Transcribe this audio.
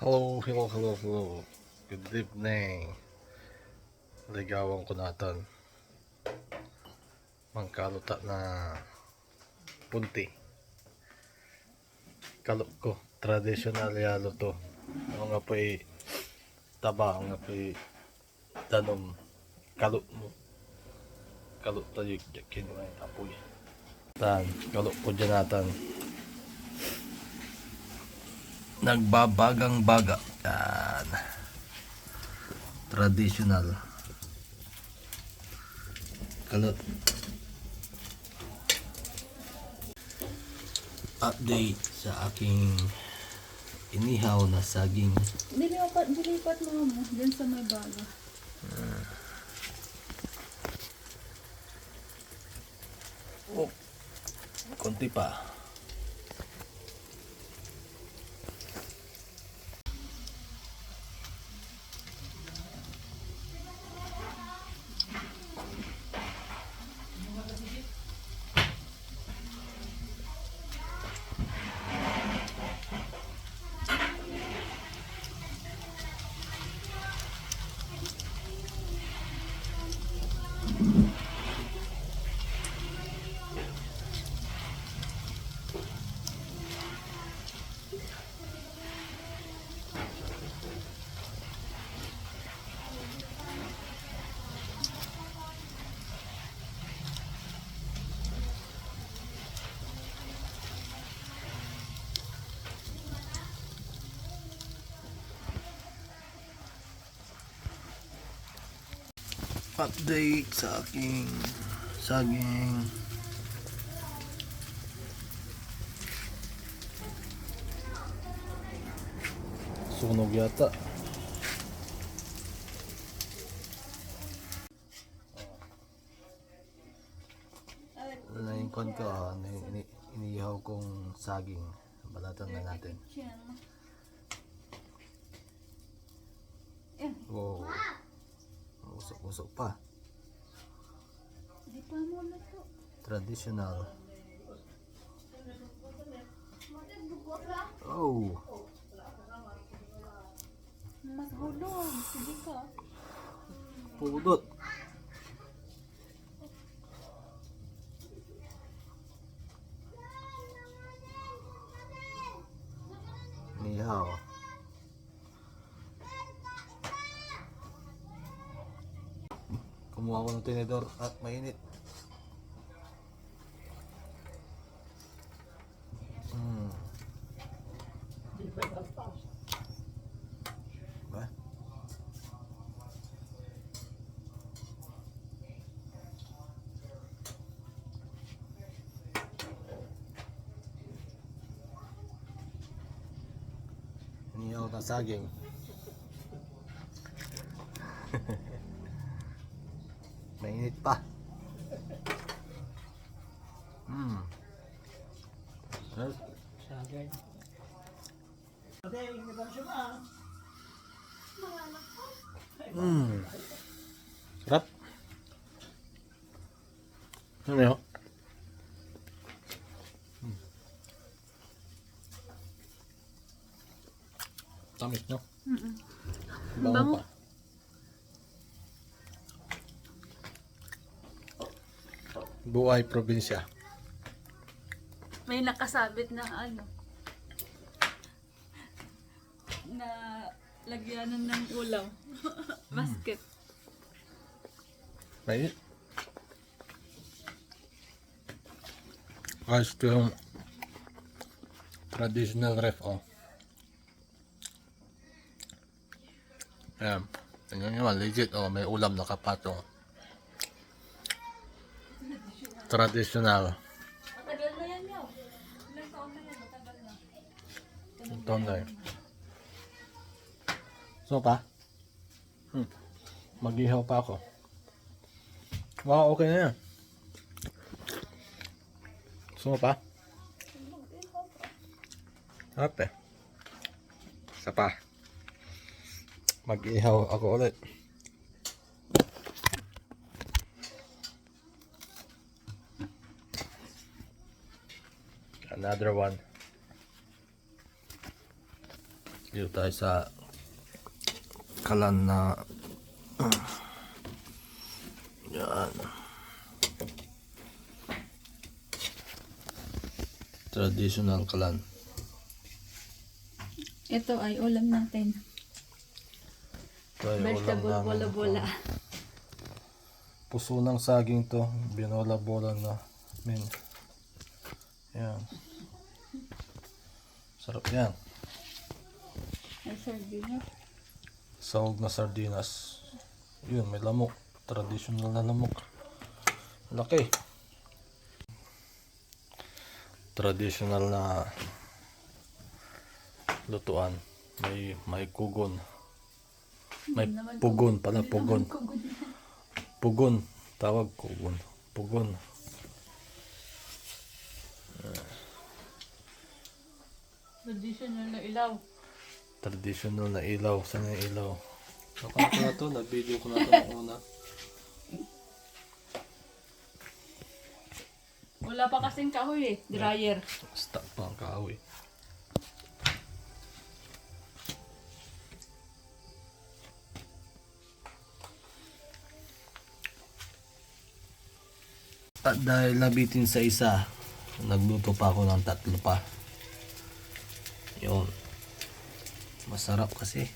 Hello, hello, hello, hello. Good evening. Ligawan ko natin. Mangkaluta na punti. Kalop ko. Traditional yalo to. Ako nga po taba. Ako nga po tanom. Kalop mo. Kalop tayo. Kinuha yung apoy. Tan. Kalop po dyan natin nagbabagang baga. Yan. Traditional. Kalot. Update sa aking inihaw na saging. Dilipat, dilipat mo mo, dyan sa may baga. Oh, konti pa. Update sa aking saging. Sunog yata. Naingkon ko, ah, ini, ini, inihaw kong saging. Balatan na natin. Yan. Usok-usok pa. Di pa mo na to. Traditional. Oh. Mas hulog. Sige ka. Pudot. Nihaw. Kumuha ko ng tinidor at mainit. Hmm. Ba? Niyaw na saging. Mainit pa. Hmm. Sarap. Hmm. Sarap. Ano yun? Hmm. Tamis, no? Mm-mm. Bango Bango. pa. Buhay probinsya. May nakasabit na ano. Na lagyanan ng ulam. Basket. Mainit. Guys, ito yung traditional ref, oh. Ayan. Tingnan nyo legit, oh. May ulam na kapato. Traditional. Matagal na yan yaw. Ilang taon na yan, matagal na. Ito na yun. So pa? Hmm. Mag-ihaw pa ako. Wow, okay na yan. So pa? Sarap eh. Isa pa. Mag-ihaw ako ulit. Another one. Dito tayo sa kalan na yan. Traditional kalan. Ito ay ulam natin. Ito ay ulam Vegetable namin. bola-bola. Puso ng saging to. Binola-bola na. Min. Yan. Sarap yan. Ay, sardinas. Sahog na sardinas. Yun, may lamok. Traditional na lamok. Laki. Traditional na lutuan. May may kugon. May pugon pala, pugon. Pugon. Tawag kugon. Pugon. Traditional na ilaw. Traditional na ilaw. Saan yung ilaw? Nakano ko na to? Nag-video ko na to ng una. Wala pa kasing kahoy eh. Dryer. Stop pa ang kahoy. At dahil nabitin sa isa, nagluto pa ako ng tatlo pa. Yun. Masarap kasi.